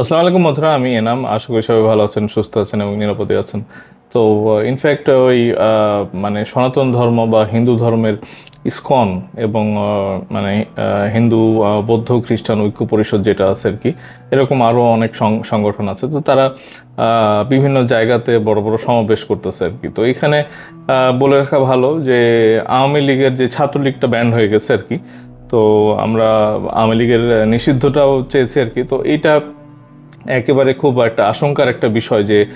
আসসালামু আলাইকুম মধুরা আমি এনাম। আশা করি সবাই ভালো আছেন, সুস্থ আছেন এবং নিরাপদে আছেন। তো ইনফ্যাক্ট ওই মানে সনাতন ধর্ম বা হিন্দু ধর্মের ইসকন এবং মানে হিন্দু বৌদ্ধ খ্রিস্টান ঐক্য পরিষদ যেটা আছে আর কি, এরকম আরও অনেক সংগঠন আছে। তো তারা বিভিন্ন জায়গাতে বড় বড় সমাবেশ করতেছে আর কি। তো এখানে বলে রাখা ভালো যে, আওয়ামী লীগের যে ছাত্রলীগটা ব্যান্ড হয়ে গেছে আর কি, তো আমরা আওয়ামী লীগের নিষিদ্ধটাও চেয়েছি আর কি। তো এইটা একেবারে খুব একটা আশঙ্কার একটা বিষয় যে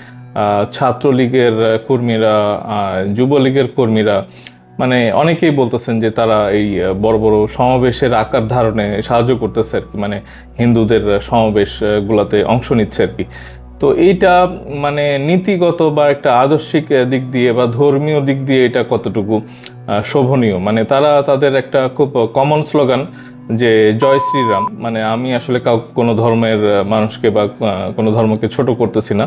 ছাত্রলীগের কর্মীরা যুবলীগের কর্মীরা মানে অনেকেই বলতেছেন যে তারা এই বড় বড় সমাবেশের আকার ধারণে সাহায্য করতেছে আর কি মানে হিন্দুদের সমাবেশ গুলাতে অংশ নিচ্ছে আর কি। তো এইটা মানে নীতিগত বা একটা আদর্শিক দিক দিয়ে বা ধর্মীয় দিক দিয়ে এটা কতটুকু শোভনীয়? মানে তারা তাদের একটা খুব কমন স্লোগান যে জয় শ্রীরাম মানে আমি আসলে কাউ, কোনো ধর্মের মানুষকে বা কোনো ধর্মকে ছোট করতেছি না।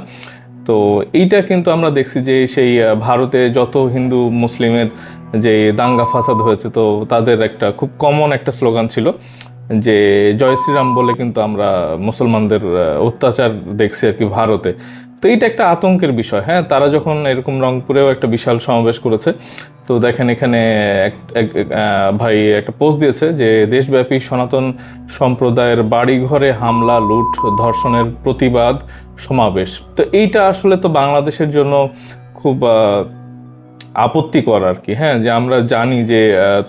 তো এইটা কিন্তু আমরা দেখছি যে সেই ভারতে যত হিন্দু, মুসলিমের যে দাঙ্গা ফাসাদ হয়েছে, তো তাদের একটা খুব কমন একটা স্লোগান ছিল যে জয় শ্রীরাম বলে কিন্তু আমরা মুসলমানদের অত্যাচার দেখছি আর কি ভারতে। তো এইটা একটা আতঙ্কের বিষয় হ্যাঁ? তারা যখন এরকম রংপুরেও একটা বিশাল সমাবেশ করেছে, তো দেখেন এখানে এক- ভাই একটা পোস্ট দিয়েছে যে দেশব্যাপী সনাতন সম্প্রদায়ের বাড়িঘরে হামলা, লুট, ধর্ষণের প্রতিবাদ সমাবেশ। তো এইটা আসলে তো বাংলাদেশের জন্য খুব আপত্তিকর আর কি। হ্যাঁ যে আমরা জানি যে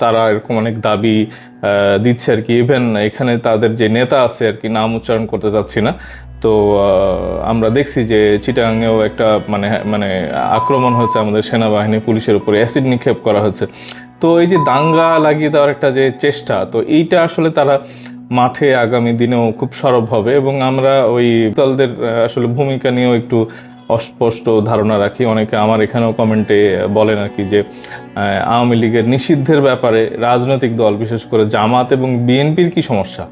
তারা এরকম অনেক দাবি দিচ্ছে আর কি। ইভেন এখানে তাদের যে নেতা আছে আর কি, নাম উচ্চারণ করতে চাচ্ছি না। তো আমরা দেখছি যে চিটাগাংয়েও একটা মানে মানে আক্রমণ হয়েছে আমাদের সেনাবাহিনী, পুলিশের উপরে। অ্যাসিড নিক্ষেপ করা হয়েছে। তো এই যে দাঙ্গা লাগিয়ে দেওয়ার একটা যে চেষ্টা, তো এইটা আসলে তারা মাঠে আগামী দিনেও খুব সরব হবে। এবং আমরা ওই দলদের আসলে ভূমিকা নিয়েও একটু অস্পষ্ট ধারণা রাখি। অনেকে আমার এখানেও কমেন্টে বলেন আর কি যে আওয়ামী লীগের নিষিদ্ধের ব্যাপারে রাজনৈতিক দল, বিশেষ করে জামাত এবং বিএনপির কি সমস্যা?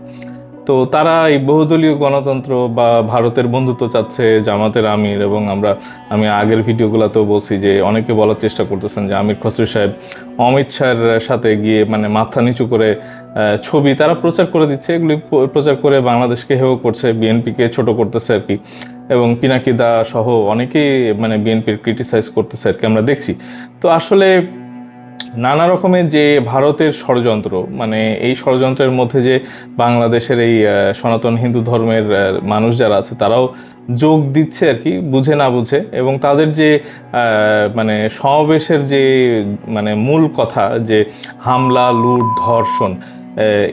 তো তারা এই বহুদলীয় গণতন্ত্র বা ভারতের বন্ধুত্ব চাচ্ছে জামাতের আমির এবং আমরা, আমি আগের ভিডিওগুলোতেও বলছি যে অনেকে বলার চেষ্টা করতেছেন যে আমির খসরু সাহেব অমিত শাহের সাথে গিয়ে মানে মাথা নিচু করে ছবি তারা প্রচার করে দিচ্ছে। এগুলি প্রচার করে বাংলাদেশকে হেয় করছে, বিএনপিকে ছোট করতেছে আর কি। এবং পিনাকি দা সহ অনেকেই মানে বিএনপির ক্রিটিসাইজ করতেছে আর কি, আমরা দেখছি। তো আসলে নানা রকমের যে ভারতের ষড়যন্ত্র মানে এই ষড়যন্ত্রের মধ্যে যে বাংলাদেশের এই সনাতন হিন্দু ধর্মের মানুষ যারা আছে, তারাও যোগ দিচ্ছে আর কি, বুঝে না বুঝে। এবং তাদের যে মানে সমাবেশের যে মানে মূল কথা যে হামলা, লুট, ধর্ষণ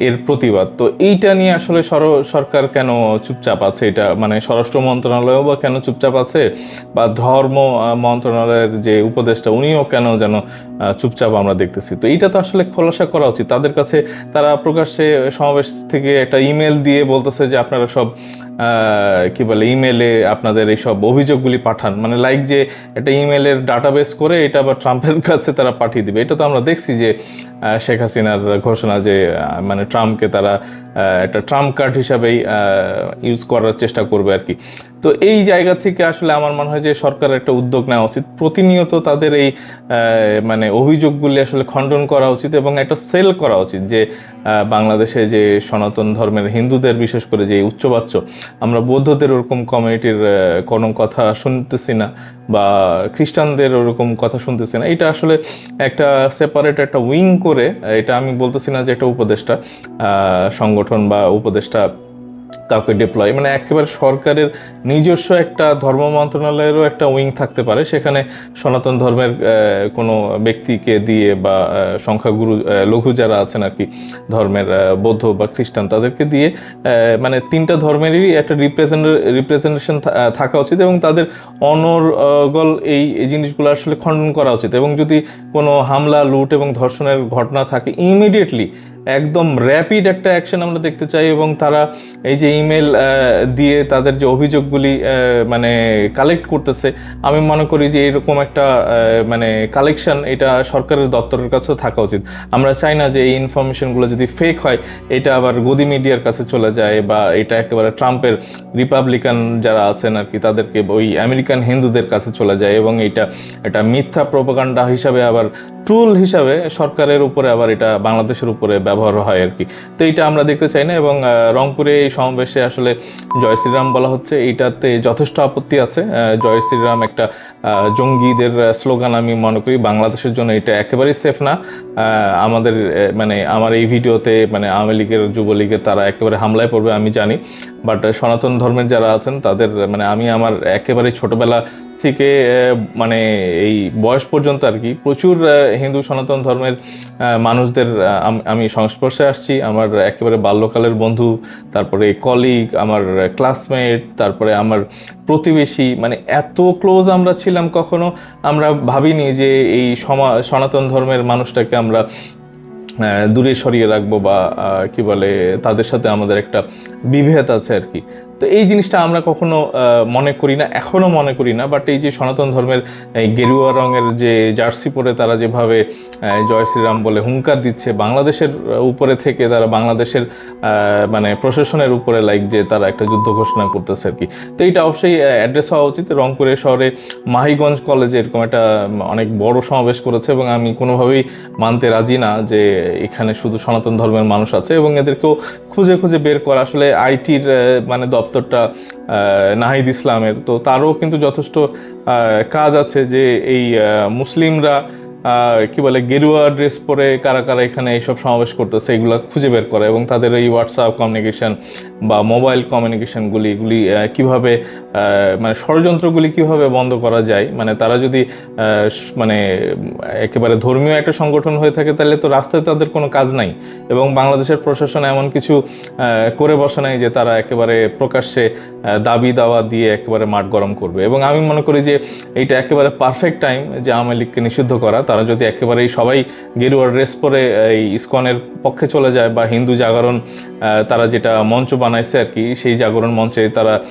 এর প্রতিবাদ। তো এইটা নিয়ে আসলে সর- সরকার কেন চুপচাপ আছে? এটা মানে স্বরাষ্ট্র মন্ত্রণালয়ও বা কেন চুপচাপ আছে? বা ধর্ম মন্ত্রণালয়ের যে উপদেষ্টা, উনিও কেন যেন চুপচাপ আমরা দেখতেছি? তো এইটা তো আসলে খোলাসা করা উচিত। তাদের কাছে তারা প্রকাশ্যে সমাবেশ থেকে একটা ইমেল দিয়ে বলতেছে যে, আপনারা সব কি বলে ইমেলে আপনাদের এইসব অভিযোগগুলি পাঠান। মানে লাইক যে একটা ইমেলের ডাটাবেস করে এটা আবার ট্রাম্পের কাছে তারা পাঠিয়ে দিবে। এটা তো আমরা দেখছি যে শেখ হাসিনার ঘোষণা যে মানে ট্রাম্পকে তারা একটা ট্রাম্প কার্ড হিসাবেই ইউজ করার চেষ্টা করবে আর কি। তো এই জায়গা থেকে আসলে আমার মনে হয় যে সরকারের একটা উদ্যোগ নেওয়া উচিত। প্রতিনিয়ত তাদের এই মানে অভিযোগগুলি আসলে খণ্ডন করা উচিত এবং একটা সেল করা উচিত যে বাংলাদেশে যে সনাতন ধর্মের হিন্দুদের বিশেষ করে যে উচ্চবাচ্য, আমরা বৌদ্ধদের ওরকম কমিউনিটির কোনো কথা শুনতেছি না বা খ্রিস্টানদের ওরকম কথা শুনতেছি না। এটা আসলে একটা সেপারেট একটা উইং করে, এটা আমি বলতেছি না যে একটা উপদেষ্টা সংগঠন বা উপদেষ্টা কাউকে ডিপ্লয় মানে একেবারে সরকারের নিজস্ব একটা ধর্ম মন্ত্রণালয়েরও একটা উইং থাকতে পারে। সেখানে সনাতন ধর্মের কোনো ব্যক্তিকে দিয়ে বা সংখ্যাগুরু লঘু যারা আছেন আর কি, ধর্মের বৌদ্ধ বা খ্রিস্টান, তাদেরকে দিয়ে মানে তিনটা ধর্মেরই একটা রিপ্রেজেন্ট রিপ্রেজেন্টেশন থাকা উচিত এবং তাদের অনর্গল এই জিনিসগুলো আসলে খণ্ডন করা উচিত। এবং যদি কোনো হামলা, লুট এবং ধর্ষণের ঘটনা থাকে ইমিডিয়েটলি একদম র্যাপিড একটা অ্যাকশন আমরা দেখতে চাই এবং তারা এই যে ইমেল দিয়ে তাদের যে অভিযোগগুলি মানে কালেক্ট করতেছে, আমি মনে করি যে এরকম একটা মানে কালেকশন এটা সরকারের দপ্তরের কাছেও থাকা উচিত। আমরা চাই না যে এই ইনফরমেশনগুলো যদি ফেক হয়, এটা আবার গদি মিডিয়ার কাছে চলে যায় বা এটা একেবারে ট্রাম্পের রিপাবলিকান যারা আছেন আর কি, তাদেরকে ওই আমেরিকান হিন্দুদের কাছে চলে যায় এবং এটা একটা মিথ্যা প্রোপাগান্ডা হিসাবে আবার টুল হিসাবে সরকারের উপরে আবার এটা বাংলাদেশের উপরে ব্যবহার ব্যবহার হয় আর কি। তো এটা আমরা দেখতে চাই না এবং রংপুরে এই সমাবেশে আসলে জয় শ্রীরাম বলা হচ্ছে। এইটাতে যথেষ্ট আপত্তি আছে। জয় শ্রীরাম একটা জঙ্গিদের স্লোগান আমি মনে করি, বাংলাদেশের জন্য এটা একেবারেই সেফ না। আমাদের মানে আমার এই ভিডিওতে মানে আওয়ামী লীগের, যুবলীগের তারা একেবারে হামলায় পড়বে, আমি জানি। বাট, সনাতন ধর্মের যারা আছেন, তাদের মানে আমি আমার একেবারে ছোটবেলা থেকে মানে এই বয়স পর্যন্ত আর কি, প্রচুর হিন্দু সনাতন ধর্মের মানুষদের আমি সংস্পর্শে আসছি। আমার একেবারে বাল্যকালের বন্ধু, তারপরে কলিগ আমার ক্লাসমেট তারপরে আমার প্রতিবেশী মানে এত ক্লোজ আমরা ছিলাম কখনো, আমরা ভাবিনি যে এই সমা, সনাতন ধর্মের মানুষটাকে আমরা দূরে সরিয়ে রাখব বা কি বলে, তাদের সাথে আমাদের একটা বিভেদ আছে আর কি। তো এই জিনিসটা আমরা কখনো মনে করি না, এখনও মনে করি না বাট এই যে সনাতন ধর্মের গেরুয়া রঙের যে জার্সি পরে তারা যেভাবে জয় শ্রীরাম বলে হুঙ্কার দিচ্ছে, বাংলাদেশের উপরে থেকে তারা বাংলাদেশের মানে প্রশাসনের উপরে লাইক যে তারা একটা যুদ্ধ ঘোষণা করতেছে আর কি। তো এইটা অবশ্যই অ্যাড্রেস হওয়া উচিত। রংপুরে শহরে মাহিগঞ্জ কলেজে এরকম একটা অনেক বড় সমাবেশ করেছে এবং আমি কোনোভাবেই মানতে রাজি না যে এখানে শুধু সনাতন ধর্মের মানুষ আছে এবং এদেরকেও খুঁজে খুঁজে বের করা আসলে আইটির মানে দপ্তরটা নাহিদ ইসলামের। তো তারও কিন্তু যথেষ্ট কাজ আছে যে এই মুসলিমরা কি বলে, গেরুয়া ড্রেস পরে কারা কারা এখানে এইসব সমাবেশ করতেছে, এগুলো খুঁজে বের করে এবং তাদের এই হোয়াটসঅ্যাপ কমিউনিকেশন বা মোবাইল কমিউনিকেশনগুলি এগুলি কীভাবে মানে ষড়যন্ত্রগুলি কীভাবে বন্ধ করা যায় মানে তারা যদি মানে একেবারে ধর্মীয় একটা সংগঠন হয়ে থাকে, তাহলে তো রাস্তায় তাদের কোনো কাজ নাই এবং বাংলাদেশের প্রশাসন এমন কিছু করে বসে নাই যে তারা একেবারে প্রকাশ্যে দাবি দাওয়া দিয়ে একেবারে মাঠ গরম করবে এবং আমি মনে করি যে এইটা একেবারে পারফেক্ট টাইম যে আওয়ামী লীগকে নিষিদ্ধ করা, তারা যদি একেবারেই সবাই গেরুয়ার ড্রেস পরে, এই ইসকনের পক্ষে চলে যায় বা হিন্দু জাগরণ তারা যেটা মঞ্চ বানাইছে আর কি, সেই জাগরণ মঞ্চে তারা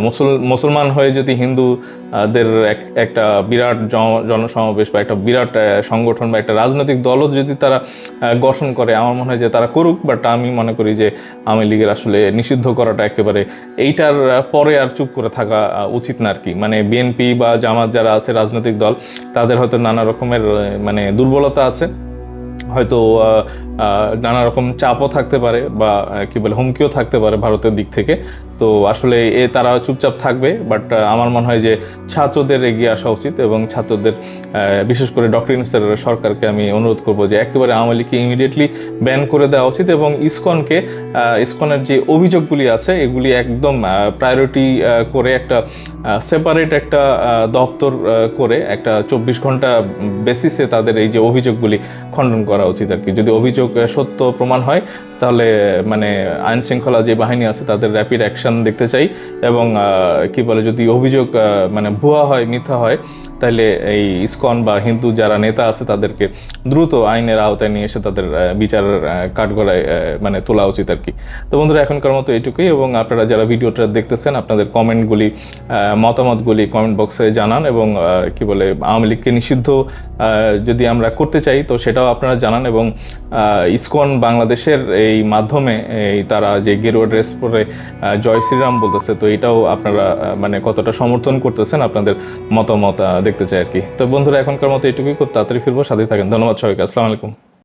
মুসল, মুসলমান হয়ে যদি হিন্দুদের এক- একটা বিরাট জন- জনসমাবেশ বা একটা বিরাট সংগঠন বা একটা রাজনৈতিক দলও যদি তারা গঠন করে, আমার মনে হয় যে তারা করুক বাট আমি মনে করি যে আওয়ামী লীগের আসলে নিষিদ্ধ করাটা একেবারে এইটার পরে আর চুপ করে থাকা উচিত না আর কি। মানে বিএনপি বা জামাত যারা আছে, রাজনৈতিক দল, তাদের হয়তো নানা রকমের মানে দুর্বলতা আছে। হয়তো নানা রকম চাপও থাকতে পারে বা কি বলে, হুমকিও থাকতে পারে ভারতের দিক থেকে। তো আসলে এ তারা চুপচাপ থাকবে বাট আমার মনে হয় যে ছাত্রদের এগিয়ে আসা উচিত এবং ছাত্রদের বিশেষ করে ডক্টর ইউনুসের সরকারকে আমি অনুরোধ করব যে একেবারে আওয়ামী লীগকে ইমিডিয়েটলি ব্যান করে দেওয়া উচিত এবং ইসকনকে ইসকনের যে অভিযোগগুলি আছে, এগুলি একদম প্রায়োরিটি করে একটা সেপারেট একটা দপ্তর করে একটা চব্বিশ ঘণ্টা বেসিসে তাদের এই যে অভিযোগগুলি খণ্ডন করা উচিত আর কি। যদি অভিযোগ সত্য প্রমাণ হয়। তাহলে মানে আইন শৃঙ্খলা যে বাহিনী আছে, তাদের র্যাপিড অ্যাকশন দেখতে চাই এবং কি বলে, যদি অভিযোগ মানে ভুয়া হয়, মিথ্যা হয়, তাহলে এই ইসকন বা হিন্দু যারা নেতা আছে, তাদেরকে দ্রুত আইনের আওতায় নিয়ে এসে তাদের বিচারের কাঠগড়ায় মানে তোলা উচিত আর কি। তো বন্ধুরা, এখনকার মতো এইটুকুই এবং আপনারা যারা ভিডিওটা দেখতেছেন, আপনাদের কমেন্টগুলি মতামতগুলি কমেন্ট বক্সে জানান এবং কি বলে, আওয়ামী লীগকে নিষিদ্ধ যদি আমরা করতে চাই, তো সেটাও আপনারা জানান এবং ইসকন বাংলাদেশের এই মাধ্যমে, এই তারা যে গেরুয়া ড্রেস পরে জয় শ্রীরাম বলতেছে, তো এটাও আপনারা মানে কতটা সমর্থন করতেছেন আপনাদের মতামত দেখতে চাই আর কি। তো বন্ধুরা, এখনকার মতো এটুকুই, খুব তাড়াতাড়ি ফিরবো সাথে থাকেন। ধন্যবাদ সবাইকে, আসসালামু আলাইকুম।